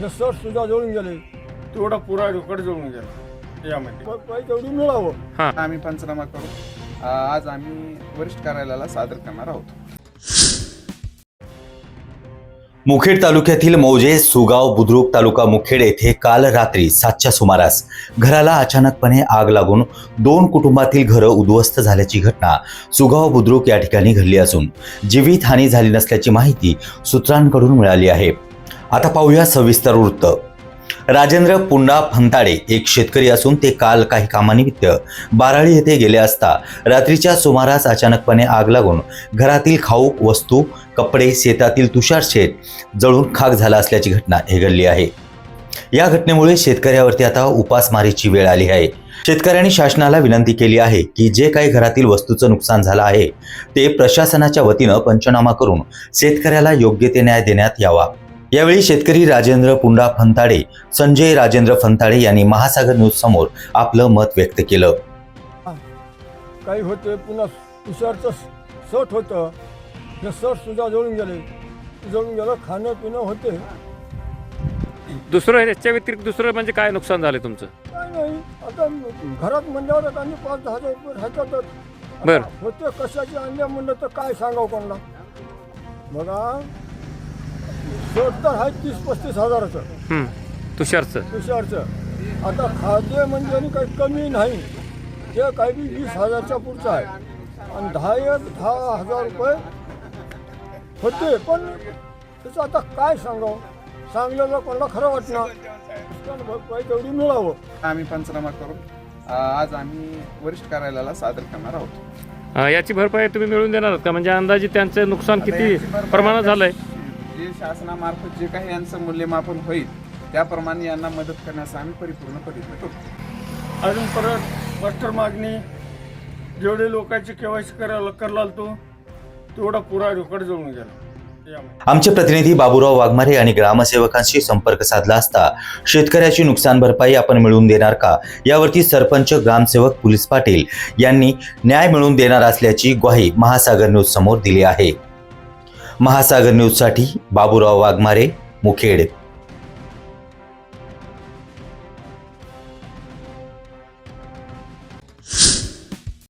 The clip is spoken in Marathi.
सर सुद्धा जळून गेले. तेवढा पुरा रेकॉर्ड जळून गेला. यामध्ये. तेवढी मिळावं. आम्ही पंचनामा करून अ, आज आम्ही वरिष्ठ कार्यालयाला सादर करणार आहोत. मुखेड तालुक्यातील मौजे सुगाव बुद्रुक तालुका मुखेड येथे काल रात्री सातच्या सुमारास घराला अचानकपणे आग लागून दोन कुटुंबातील घरं उद्ध्वस्त झाल्याची घटना सुगाव बुद्रुक या ठिकाणी घडली असून जीवितहानी झाली नसल्याची माहिती सूत्रांकडून मिळाली आहे. आता पाहूया सविस्तर वृत्त. राजेंद्र पुंडा फंताडे एक शेतकरी असून ते काल काही कामानिमित्त बाराळी येथे गेले असता रात्रीच्या सुमारास अचानकपणे आग लागून घरातील खाऊक वस्तू कपडे शेतातील तुषार शेत जळून खाक झाला असल्याची घटना हे घडली आहे. या घटनेमुळे शेतकऱ्यावरती आता उपासमारीची वेळ आली आहे. शेतकऱ्यांनी शासनाला विनंती केली आहे की जे काही घरातील वस्तूचं नुकसान झालं आहे ते प्रशासनाच्या वतीनं पंचनामा करून शेतकऱ्याला योग्य ते न्याय देण्यात यावा. यावेळी शेतकरी राजेंद्र पुंडा फंताडे संजय राजेंद्र फंताडे यांनी महासागर न्यूज समोर आपलं मत व्यक्त केलं. काही होते पुन्हा तुषारचं सट होतं. हे सट सुद्धा जळून गेले. जळून गेलं खाणं पिणं होते. दुसरं याच्या व्यतिरिक्त दुसरं म्हणजे काय नुकसान झालं तुमचं? काय नाही. आता घरात म्हणल्यावर आता आम्ही पाच दहा हजार रुपये राहतातच बरं. होते कशाचे आणले म्हणलं तर काय सांगावं कोणाला? बघा तर आहे तीस पस्तीस हजाराचं. हं, तुषारचं. तुषारचं. आता खाद्य म्हणजे आणि काही कमी नाही. ते काही बी वीस हजारच्या पुढचं आहे. आणि दहा एक दहा हजार रुपये होते पण त्याचं आता काय सांगावं? सांगलेलं कोणाला खरं वाटणार? नुकसान भरपाई तेवढी मिळावं. आम्ही पंचनामा करून अ, आज आम्ही वरिष्ठ कार्यालयाला सादर करणार आहोत. अं, याची भरपाई तुम्ही मिळवून देणार आहात का? म्हणजे अंदाजे त्यांचं नुकसान किती प्रमाणात झालंय? जे शासनामार्फत जे काही यांचं मूल्यमापन होईल त्याप्रमाणे यांना मदत करण्यास आम्ही परिपूर्ण प्रयत्न करू अजून परत मास्टर मागणी जेवढे लोकांची केवायसी करायला करायला तो तेवढा पुरा रेकॉर्ड जळून गेला. आमचे प्रतिनिधी बाबूराव वाघमारे यांनी ग्रामसेवकांशी संपर्क साधला असता शेतकऱ्याची नुकसान भरपाई आपण मिळवून देणार का? यावरती सरपंच ग्रामसेवक पोलीस पाटील यांनी न्याय मिळवून देणार असल्याची ग्वाही महासागर न्यूज समोर दिली आहे. महासागर न्यूजसाठी बाबूराव वाघमारे मुखेड.